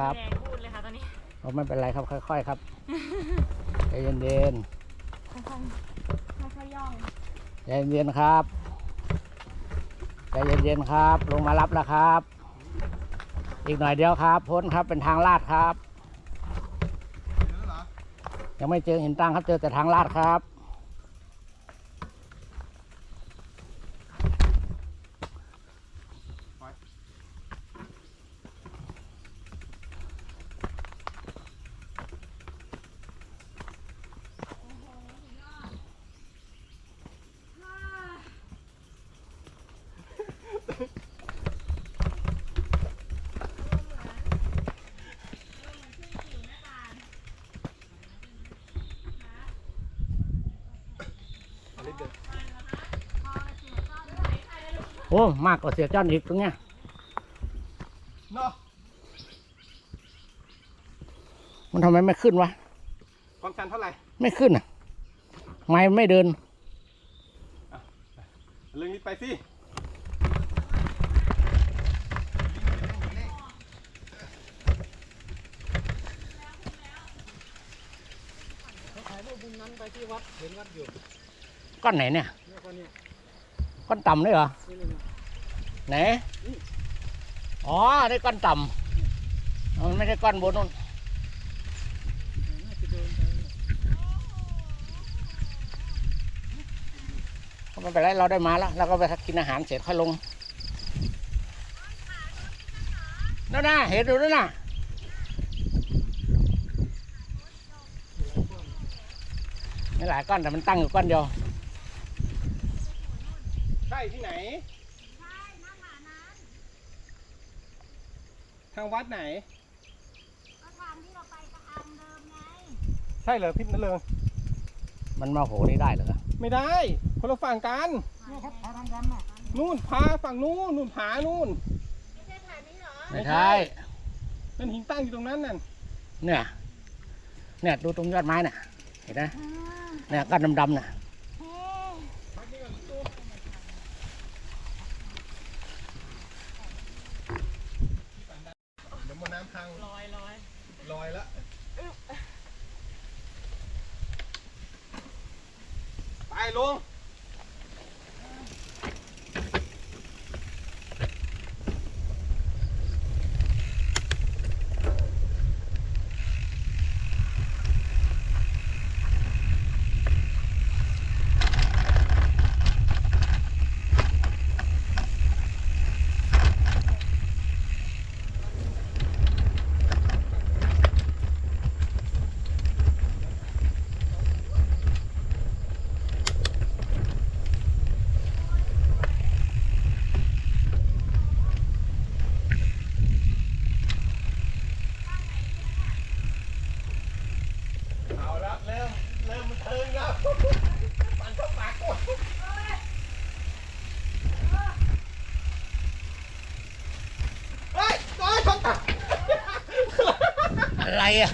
จ๊ะไหวไหมครับแดงพูดเลยค่ะตอนนี้โอ้ไม่เป็นไรครับค่อยๆครับใจเย็นค่อยๆค่อยๆย่องๆใจเย็นๆครับใจเย็นๆครับ ลงมารับแล้วครับ อีกหน่อยเดียวครับ พ้นครับเป็นทางลาดครับ ยังไม่เจอหินตั้งครับเจอแต่ทางลาดครับ โอ้ มากกว่าเสียจ้อนอีกตรงเนี้ยเนาะมันทำไมไม่ขึ้นวะ ความชันเท่าไหร่ไม่ขึ้นอะ ไม้ไม่เดิน เรื่องนี้ไปสิก้อนไหนเนี่ยก้อนต่ำเลยเหรอ ไหน อ๋อ ได้ก้อนต่ำมันไม่ใช่ก้อนบนนู่นก็ไม่เป็นไรเราได้มาแล้วเราก็ไปกินอาหารเสร็จค่อยลงนั่นน่ะเห็นดูนั่นน่ะไม่หลายก้อนแต่มันตั้งอยู่ก้อนเดียว ใช่ที่ไหน ทางวัดไหนใช่เหรอทิศนั่นเลยมันมาโหนี่ได้เหรอไม่ได้ คนละฝั่งกันนู่นพาฝั่งนู้นนู่นผานู่นไม่ใช่นั่นหินตั้งอยู่ตรงนั้นนั่นเนี่ยเนี่ยดูตรงยอดไม้น่ะเห็นไหมเนี่ยก้อนดำๆน่ะ เดี๋ยวมนน้ำพัง ลอยลอย ลอยละ ไปลุง เอาละเริ่มเริ่มมันเทิงแล้วปันเข้าปากก่อนเฮ้ยโอ้ยชนตา อะไรอะ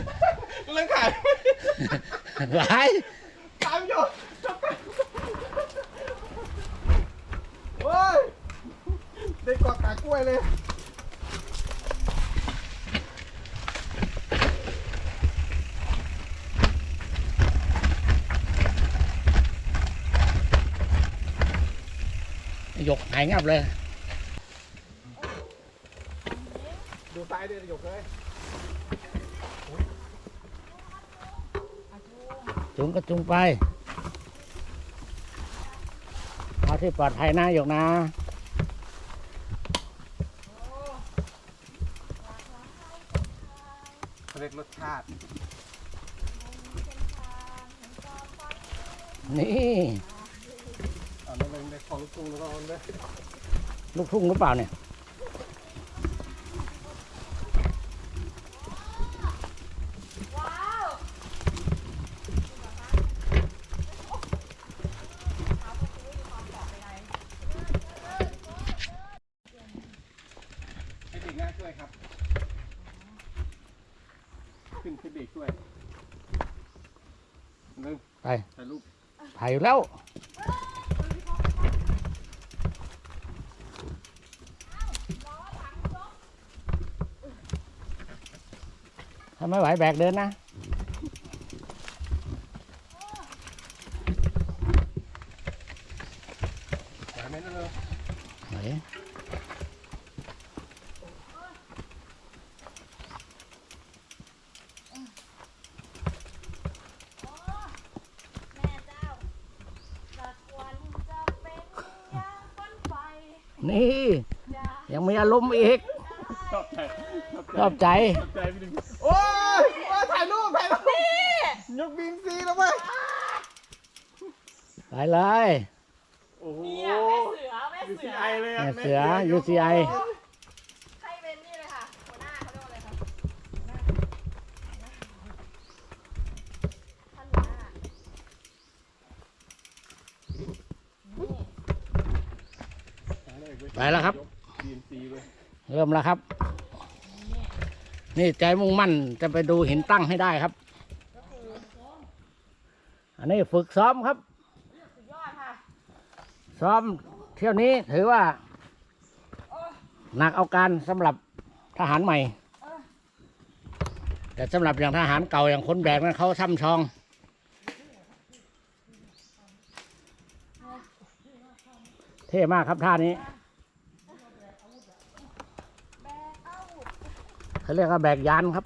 เรื่องขายไรตามอยู่ชนตาโอ้ยได้กอดขากล้วยเลยหยกหายงับเลย ดูซ้ายด้วยหยกเลย จุง ก็จุงไป เอาที่ปลอดภัยนะหยกนะเขาเรียกรสชาติ นี่เอานั่นเลยในของลูกกรุงแล้วก็เอาเลยลูกทุ่งหรือเปล่าเนี่ย แล้ว ถ้าไม่ไหวแบกเดินนะไหวไหมนั่นอะไหว อารมณ์อีกชอบใจชอบใจชอบใจพี่ดึงโอ้ยโอ้ยถ่ายรูปถ่ายรูปยกบินซีแล้วเว้ยไปเลยโอ้โหเนี่ยแม่เสือแม่ยูเสืซีอไอเลยอะแม่เสือ UCI ใครเป็นนี่เลยค่ะหัวหน้าเขาเรียกว่าอะไรคะหัวหน้าท่านหัวหน้านี่ไปแล้วครับบีนซีเลย เริ่มแล้วครับ นี่ใจมุ่งมั่นจะไปดูหินตั้งให้ได้ครับ อันนี้ฝึกซ้อมครับสุดยอดค่ะซ้อมเที่ยวนี้ถือว่า หนักเอาการสำหรับทหารใหม่ แต่สำหรับอย่างทหารเก่าอย่างคนแบกนั้นเขาช่ำชองเท่มากครับท่านี้ แบกเอา เขาเรียกว่าแบกยานครับ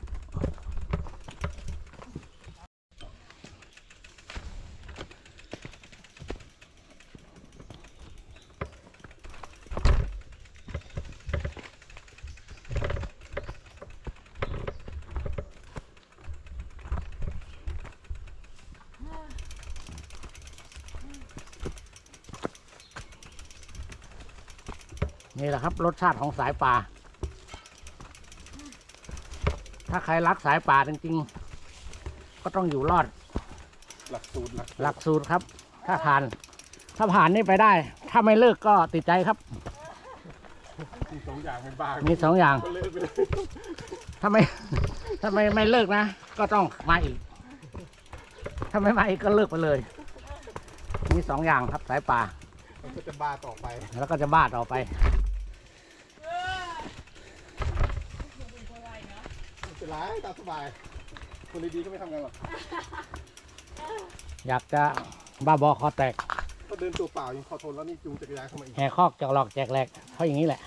นี่แหละครับ รสชาติของสายป่า ถ้าใครรักสายป่าจริงๆ ก็ต้องอยู่รอด หลักสูตรหลักหลักสูตรครับ ถ้าผ่าน ถ้าผ่านนี่ไปได้ ถ้าไม่เลิกก็ติดใจครับ มีสองอย่างเป็นบ้ามีสองอย่าง ก็เลิกไปเลยถ้าไม่ ถ้าไม่ไม่เลิกนะ ก็ต้องมาอีก ถ้าไม่มาอีกก็เลิกไปเลย มีสองอย่างครับสายป่า มันก็จะบ้าต่อไป แล้วก็จะบ้าต่อไป ไม่เป็นไร ตามสบาย คนดีๆก็ไม่ทำกันหรอกอยากจะบ้าบอคอแตกก็เดินตัวเปล่ายังพอทนแล้วนี่จูงจักรยานเข้ามาอีกแห่คอกจอกหลอกแจกแหลกเพราะอย่างนี้แหละ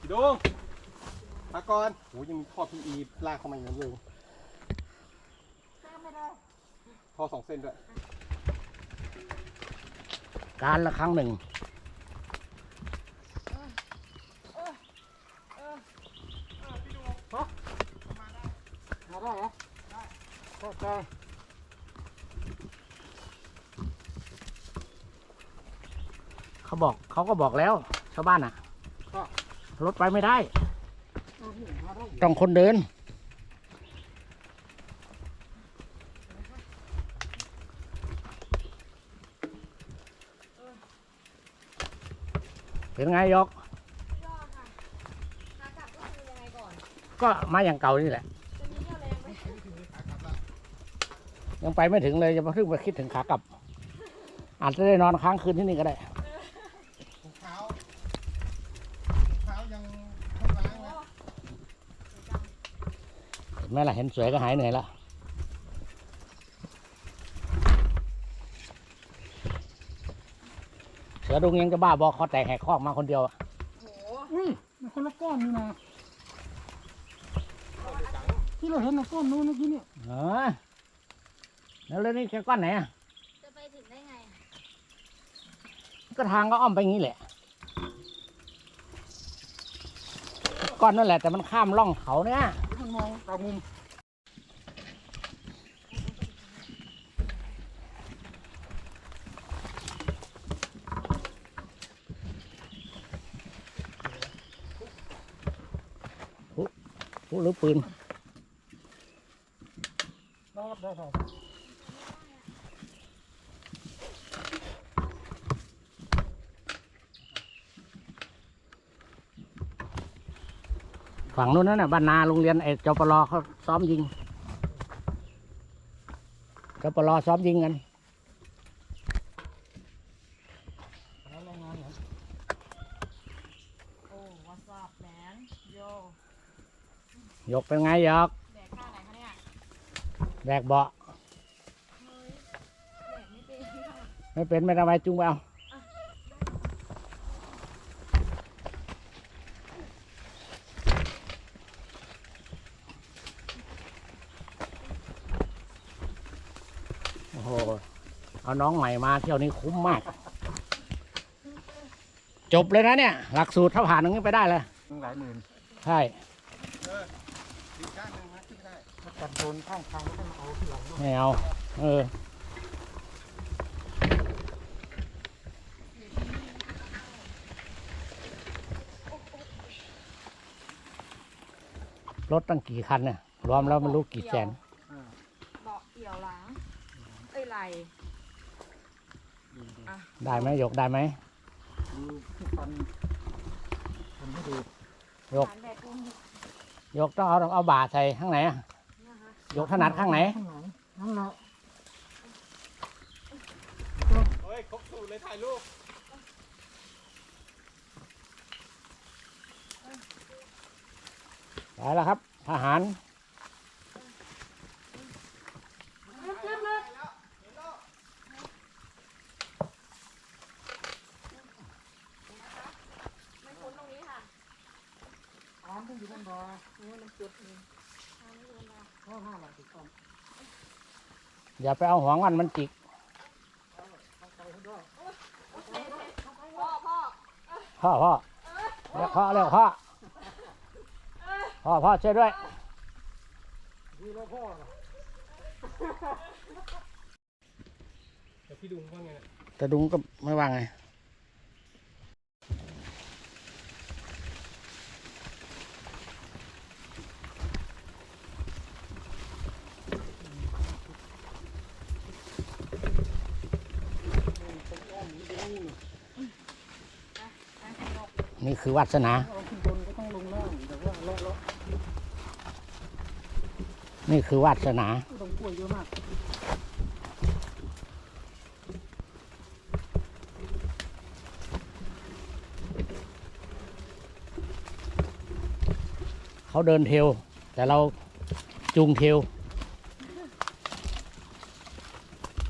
พี่ดงมากรโหยังมีท่อพีอีลากเข้ามาอย่างนั้นเลยเติมไม่ได้ท่อสองเส้นด้วย การละครั้งหนึ่ง มาได้เหรอได้ใจเขาบอกเขาก็บอกแล้ว ชาวบ้านอะ รถไปไม่ได้ ต้องคนเดิน เป็นไงยก ยอดค่ะขากลับก็คือยังไงก่อนก็มาอย่างเก่านี่แหละ จะมีเรี่ยวแรงไหมยังไปไม่ถึงเลยจะมาเพิ่งไปคิดถึงขากลับ อาจจะได้นอนค้างคืนที่นี่ก็ได้ ถุงเท้าถุงเท้ายังต้องล้างนะ เห็นไหมล่ะเห็นสวยก็หายเหนื่อยละ สือดุงยังจะบ้าบอคอแตกแหกคอกมาคนเดียวอะโหอุ้ยมันคนละก้อนนี่นะที่เราเห็นนะก้อนนู้นเมื่อกี้เนี่ยเออแล้วเรื่องนี้แค่ก้อนไหนอะจะไปถึงได้ไงก็ทางก็อ้อมไปงี้แหละ ก้อนนั่นแหละแต่มันข้ามร่องเขาเนี่ยมันมองตามุมผู้ หรือปืนฝั่งนู้นนั่นน่ะบ้านนาโรงเรียนเอกจปรเขาซ้อมยิงจปรซ้อมยิงกันโอ้วาซาบแมนโย กเป็นไงยกแบกข้างไหนคะเนี่ยแบกเบาะเฮ้ยแบกไม่เป็นค่ะไม่เป็นไม่ทำไมจุงไปเอาโอ้โหเอาน้องใหม่มาเที่ยวนี้คุ้มมาก จบเลยนะเนี่ย หลักสูตรถ้าผ่านตรงนี้ไปได้เลย ตั้งหลายหมื่น ใช่ อีกข้างหนึ่งนะขึ้นไม่ได้ถ้าตัดโดนข้างทางแล้วก็มาเอาที่หลังด้วยไม่เอา เออ รถตั้งกี่คันเนี่ยรวมแล้วไม่รู้กี่แสน เบาะเอี่ยวหลังเอ้ยไหลได้ไหมยกได้ไหมดูที่ฟันฟันให้ดู ยกฐานแบกกุ้ง ยกต้องเอาเอาบ่าใส่ข้างไหนอะยกถนัดข้างไหน ข้างไหนนั่นแหละเฮ้ยครบสูตรเลยถ่ายรูปไปแล้วครับทหาร ไม่พ้นตรงนี้ค่ะ อ่านต้องอยู่บนบ่อนี่มันจุดหนึงข้อห้าหลักถูกต้องอย่าไปเอาหัวงอนมันจิก พ่อพ่อพ่อพ่อเรียกพ่อเรียกพ่อพ่อพ่อช่วยด้วย ดีแล้วพ่อน่ะแต่พี่ดุงว่าไงเนี่ยแต่ดุงก็ไม่ว่าไง นี่คือวัดสนา นี่คือวัดสนาเขาเดินเทวแต่เราจูงเทว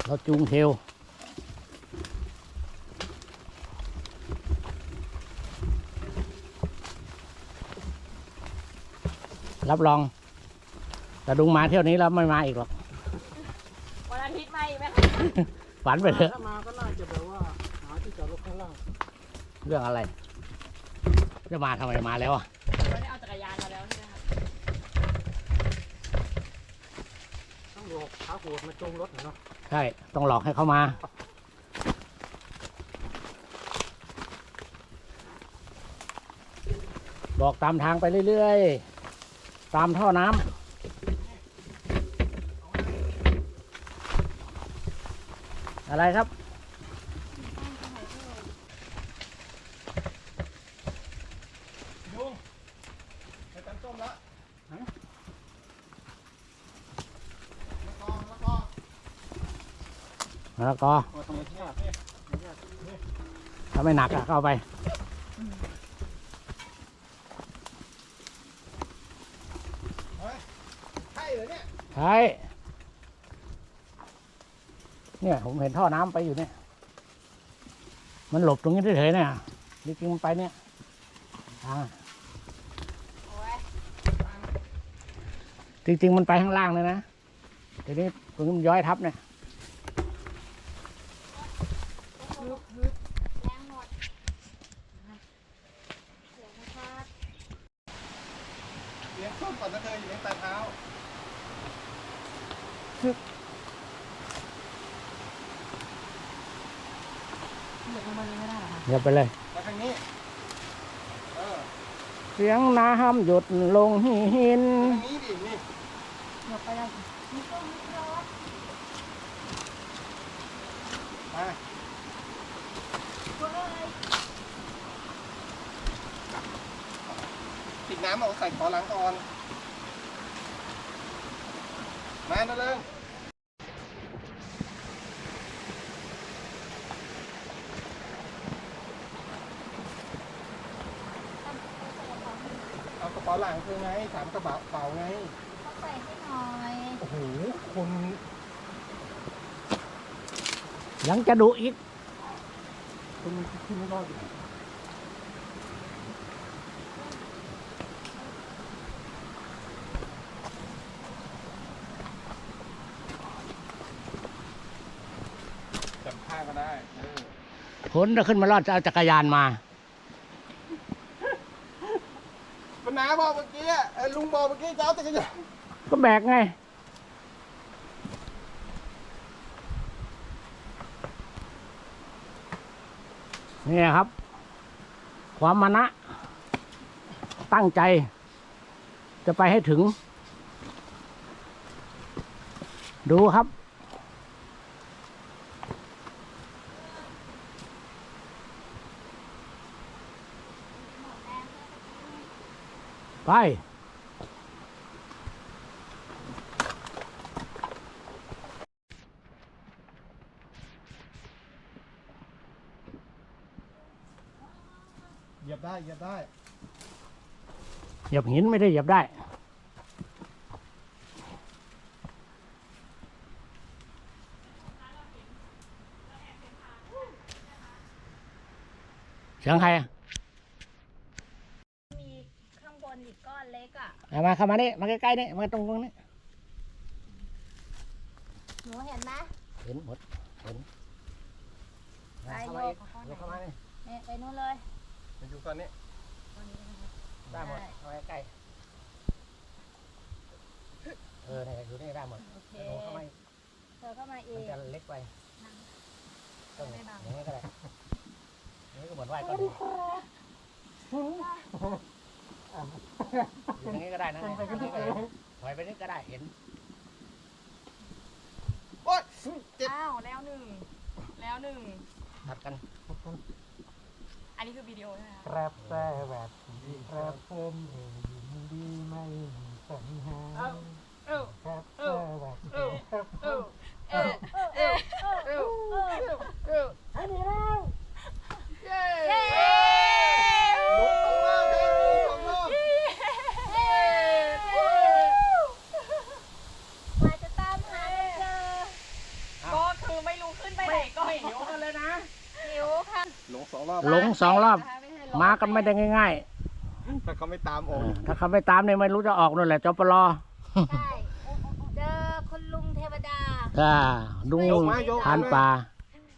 เราจูงเทว รับรอง แต่ดุงมาเที่ยวนี้แล้วไม่มาอีกหรอก วันอาทิตย์มาอีกไหมคะฝันไปเถอะ ถ้ามาก็น่าจะแบบว่าหาที่จอดรถข้างล่างเรื่องอะไร จะมาทำไมมาแล้วอะไม่ได้เอาจักรยานมาแล้วใช่ไหมคะต้องหลอกขาโหดมาจงรถน่ะเนาะใช่ ต้องหลอกให้เขามา บอกตามทางไปเรื่อยๆ ตามท่อน้ำอะไรครับดุงไปตำส้มแล้วฮะมะกอกมะกอกแล้วก็พอธรรมชาติถ้าไม่หนักอะก็เอาไป ใช่เหรอเนี่ย ใช่เนี่ยผมเห็นท่อน้ำไปอยู่เนี่ย มันหลบตรงนี้เฉยๆเนี่ยจริงๆมันไปเนี่ยอ่าจริงๆมันไปข้างล่างเลยนะทีนี้ตรงนี้มันย้อยทับเนี่ย แรงหมดเสียงนะคะ เลี้ยงส้มก่อนนะเธออยู่ในตาเท้า เหยียบลงมาเลยไม่ ได้เหรอคะเดี๋ยวไปเลยมาทางนี้เออเสียงน้ำหยดลงหินทางนี้ดินี่เหยียบไปเลยมีต้นมีรถมาเว้ยปิดน้ำเอาใส่ขอหลังก่อน มานะเริงเอาก ระเป๋าาหลังคือไงสามกระเป๋าเป๋าไง ต้องใส่ให้หน่อยโอ้โห คนยังจะดุอีกคนขึ้นไม่รอดอยู่จับข้างก็ได้ เออคนจะขึ้นมารอดจะเอาจักรยานมา ปัญหา บอกเมื่อกี้อะเออลุงบอกเมื่อกี้จะเอาแต่กระยานก็แบกไงนี่ครับ ความมานะ ตั้งใจ จะไปให้ถึง ดูครับ ไป เหยียบได้เหยียบได้เหยียบหินไม่ได้เหยียบได้ เสียงใครอะ มีข้างบนอีกก้อน เล็กอะเอามาเข้ามานี่มาใกล้ๆนี่มาตรงตรงนี้หนูเห็นไหมเห็นหมดเห็นไปเข้าโยมาอีกกยกเข้ามานี่เนี่ยไปนู่นเลยมาอยู่ก่อนนี้ได้หมดเข้ามาใกล้เออเนี่ยอยู่นี่ได้หมดโอเคเดี๋ยวหนูเข้ามาอีกเธอเข้ามาอีมันกจะเล็กไปต้องไม่บังอย่างนี้ก็ได้อย่างนี้ก็เหมือนไหว้ก้อนหิน อยู่อย่างนี้ก็ได้นะเนี่ยอย่างนี้ก็ได้ถอยไปนี่ก็ได้เห็น โอ๊ยเจ็บอ้าวแล้วหนึ่ง แล้วหนึ่งถัดกัน อันนี้คือวิดีโอใช่ไหมคะครับแต่แบบครับเพิ่มเองยินดีไม่มีปัญหาเอ้าเอ้าครับเอ้าแต่แบบเอ้าครับเอ้าเอ้าเอ้าเอ้าเอ้าให้ดีแล้ว เย้ เย้ ลุงสองรอบครับลุงสองรอบ กว่าจะตามหาไม่เจอ ก็คือไม่รู้ขึ้นไปไหนก็ไม่หิวกันเลยนะ หิวค่ะ หลงสองรอบหลงสองรอบนะคะไม่ใช่หลงมากันไม่ได้ง่ายถ้าเขาไม่ตามๆออกเออถ้าเขาไม่ตามเนี่ยไม่รู้จะออกนู่นแหละจปลอใช่เจอคุณลุงเทวดา อ่าลุงทานปลา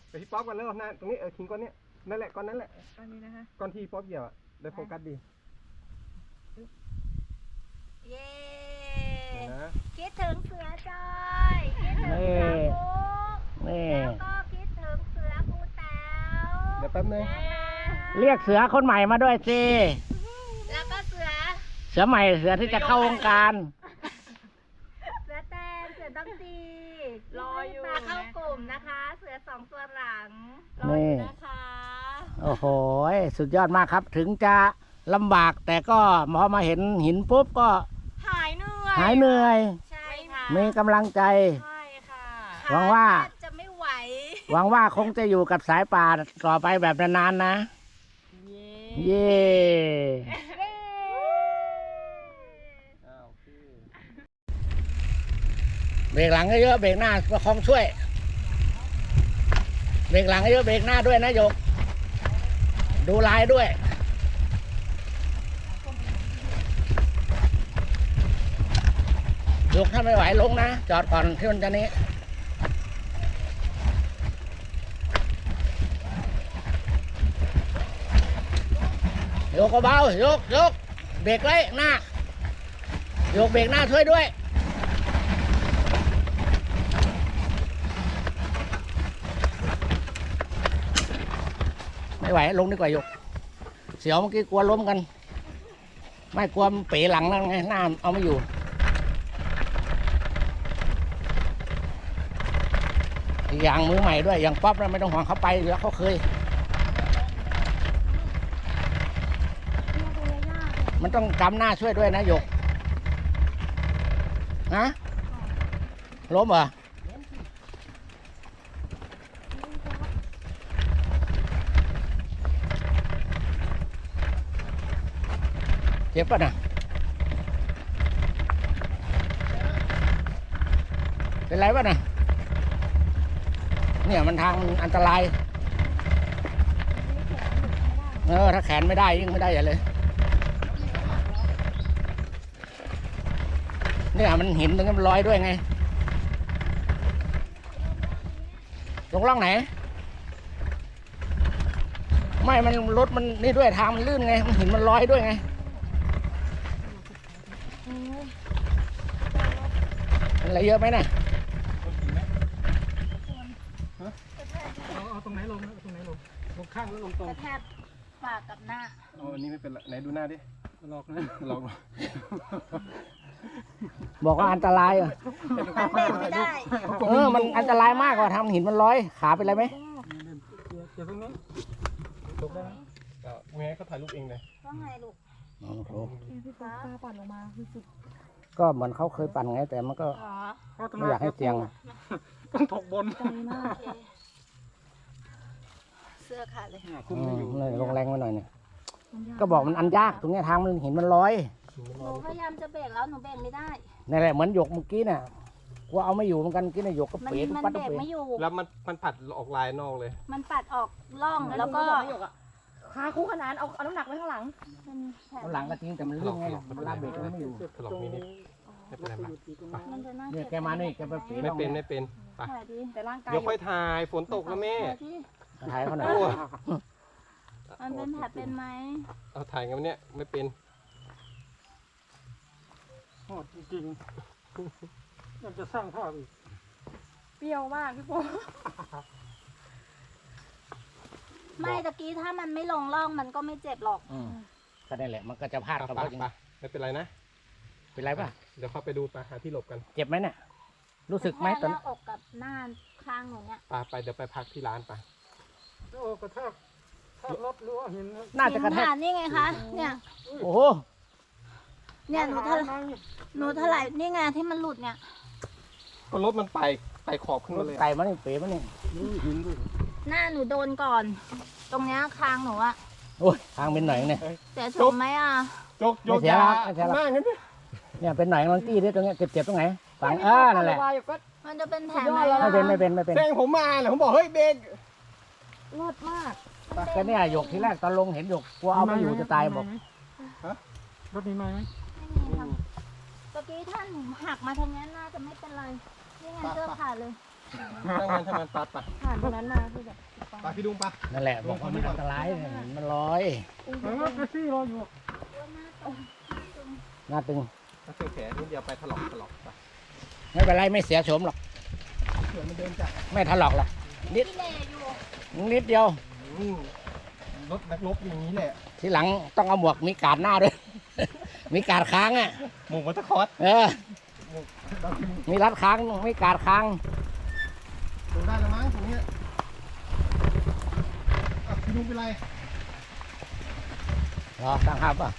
ไปที่ป๊อปกันแล้วนะตรงนี้เออคิงก้อนนี้นั่นแหละก้อนนั้นแหละอันนี้นะคะก้อนที่ป๊อปเหยียบอะได้โฟกัสดีเย้เห็นนะคิดถึงเสือจอยคิดถึงเสือปุ๊นี่แล้วก็คิดถึงเสือภูแต๋ว เดี๋ยวแป๊บนึงเรียกเสือคนใหม่มาด้วยสิ แล้วก็เสือ เสือใหม่เสือที่จะเข้าวงการ เสือแตน เสือต้องตีรออยู่ มาเข้ากลุ่มนะคะ เสือสองตัวหลังรออยู่นะคะ โอ้โห สุดยอดมากครับ ถึงจะลำบากแต่ก็พอมาเห็นหินปุ๊บก็ หายเหนื่อย หายเหนื่อย ใช่ค่ะ มีกำลังใจ ใช่ค่ะ หวังว่า หวังว่าคงจะอยู่กับสายป่าต่อไปแบบนานๆนะ เย้เย่อ้าวโอเคเบรกหลังเยอะๆเบรกหน้าประคองช่วย เบรกหลังเยอะๆเบรกหน้าด้วยนะโยก ดูลายด้วยยกถ้าไม่ไหวลงนะ จอดก่อนที่มันจะนี้ กเบาๆยกยกเบรกไว้หน้ายกเบรกหน้าช่วยด้วยไม่ไหวลงดีกว่ายก เสียวเมื่อกี้กลัวล้มกัน ไม่กลัวเป๋หลังแล้วไงหน้าเอาไม่อยู่อีกอย่างมือใหม่ด้วยอย่างป๊อปนะไม่ต้องห่วงเขาไปแล้วเขาเคยันต้องดำหน้าช่วยด้วยนะโยกนะล้มเหรอเจ็บป่ะนะเป็นไรป่ะนะเนี่ยมันทางอันตราย เออ ถ้าแขนไม่ได้ยิ่งไม่ได้อย่าเลย เนี่ยมันหินตรงนี้มันลอยด้วยไง ลงล่องไหน ไม่ มันรถมันนี่ด้วยทางมันลื่นไง มันหินมันลอยด้วยไงอะไรเยอะไหมน่ะเอาเอาตรงไหนลงเอาตรงไหนลง ลงข้างแล้วลงตรงกระแทกปากกับหน้าอ๋ออันนี้ไม่เป็นไรไหนดูหน้าดิ หลอกนะ หลอก บอกว่าอันตรายเหรอมันเบรกไม่ได้เออมันอันตรายมากกว่าทำหินมันลอยขาเป็นไรไหมเดี๋ยวตรงนี้ตกได้ไหมเอาแม่เขาถ่ายรูปเองเลยว่าไงลูกโอ้โหพี่ฟ้าปั่นลงมาคือสุดก็เหมือนเขาเคยปั่นไงแต่มันก็อ๋อไม่อยากให้เสี่ยงต้องถกบนใจมากโอเคเสื้อขาดเลยคุมอืไม่มอยู่เลยลงแรงมาหน่อยเนี่ย มันยากก็บอกมันอันยากตรงเนี้ยทางมันหินมันลอย หนูพยายามจะเบรกแล้วหนูเบรกไม่ได้ นั่นแหละเหมือนหยกเมื่อกี้น่ะกลัวเอาไม่อยู่เหมือนกันเมื่อกี้น่ะหยกก็มันเป๋ทุกมันปัดเบทุรกกเป๋ไม่อยู่ แล้วมันมันผัดออกลายนอกเลย มันปัดออกร่องแล้วก็ขาคู่ขนานเอาเอาน้ำหนักไว้ข้างหลังมันแผลเอาหลังก็จริงแต่มันลื่นไงเวลาเบรกมันไม่อยู่ถลอกนิดนิดไม่เป็นไรปะมันจะน่าเนี่ยเจ็บแกมานี่แกไปเป๋ไม่ลงเป็นไม่เป็นไปแผลดีแต่ร่างกายเดี๋ยวค่อยถ่ายฝนตกแล้วแม่แผลที่ถ่ายเขาหน่อยโอ้มันเป็นแผลเป็นไหมเอาถ่ายกันวันเนี้ยไม่เป็น โหดจริงๆยังจะสร้างภาพอีก เปรี้ยวมากพี่โป้ไม่ตะกี้ถ้ามันไม่ลงร่องมันก็ไม่เจ็บหรอก อืมก็นั่นแหละ มันก็จะพลาดไปกับไปเขาจริงไปไม่เป็นไรนะ เป็นไรป่ะ เดี๋ยวเข้าไปดูไปหาที่หลบกันเจ็บไหมเนี่ย รู้สึกไหมแค่ตอนหน้าอกกับหน้าข้างหนูเนี่ยไปไปเดี๋ยวไปพักที่ร้านไป โอ้กระแทกถ้ารถหรือว่าหินนะน่าจะกระแทกหินหานี่ไงคะ เนี่ย โอ้โห เนี่ยหนูทะหนูถลายนี่ไงที่มันหลุดเนี่ย ก็รถมันไต่ไต่ขอบขึ้นรมาถเลยไก่มานี่เป๋มานี่หน้าหนูโดนก่อน ตรงเนี้ยคางหนูอะโอ้ยทางเป็นหน่อยเนี่ย เสียชมไหมอะยกยกไม่เสียยาหรอกไม่เสียหรอก หน้างั้นดิเนี่ยเป็นหน่อยลองตี้ดิตรงเนี้ยเจ็บเจ็บตรงไหนฝังเออนั่นแหละวายอยู่ก็มันจะเป็นแผลไหมไม่เป็นไม่เป็นไม่เป็นแซงผมมาแหละผมบอกเฮ้ยเบรกรอดมากก็เนี่ยหยกที่แรกตอนลงเห็นหยกกลัวเอาไม่อยู่จะตายบอกรถมีไหมไหมไม่มีครับตะ กี้ท่านหักมาทางนี้น่าจะไม่เป็นไรนี่ไงเสื้อขาดเลยถ้างั้นถ้ามันปัดไปผ่านตรงนั้นมาคือแบบไปพี่ดุงไปนั่นแหละบอกว่ามันอันตรายเนี่ยมันลอยเออแท็กซี่รออยู่หน้าตึงถ้าเสียแขนนิดเดียวไปถลอกถลอกไปไม่เป็นไรไม่เสียโฉมหรอกเผื่อมันเดินจากไม่ถลอกหรอกนิดพี่เล่อยู่นิดเดียวอืมรถนักรบอย่างนี้แหละทีหลังต้องเอาหมวกมีการดหน้าด้วย มีการดค้างอะหมูมัตะคอสเออมีรัดค้างมีการดค้างดูได้แล้วมั้งตรงเนี้ยอะพี่ดุงเป็นไรรอตั้งครับอะ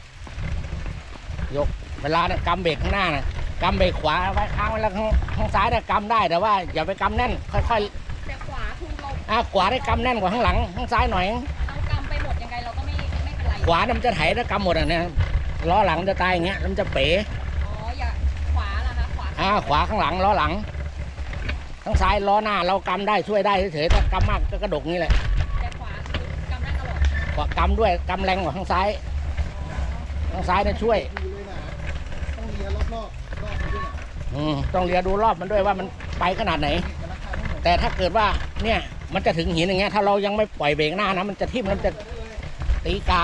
ยกเวลาเนี่ยกำเบรกข้างหน้านะกำเบรกขวาไว้ค้างไว้แล้วข้างข้างซ้ายเนี่ยกำได้แต่ว่าอย่าไปกำแน่น ค่อยแต่ขวาคือเราๆอะขวาได้กำแน่นกว่าข้างหลังข้างซ้ายหน่อยเรากำไปหมดยังไงเราก็ไม่ไม่เป็นไรขวาเนี่ยมันจะไถถ้ากำหมดอะเนี่ย ล้อหลังจะตายอย่างเงี้ยแล้วมันจะเป๋อ๋ออย่าขวาล่ะคะขวาอ่าขวาข้างหลังล้อหลังข้างซ้ายล้อหน้าเรากำได้ช่วยได้เฉยๆถ้ากำมากก็กระดกนี่แหละแต่ขวาคือกำได้ตลอดขวากำด้วยกำแรงกว่าข้างซ้ายข้างซ้ายเนี่ยช่วยดูเลยนะต้องเลียรอบๆรอบไปด้วยนะอืมต้องเรียดูรอบมันด้วยว่ามันไปขนาดไหนแต่ราคาไม่หมดแต่ถ้าเกิดว่าเนี่ยมันจะถึงหินอย่างเงี้ยถ้าเรายังไม่ปล่อยเบรกหน้านะมันจะทิ่มแล้วมันจะตีกา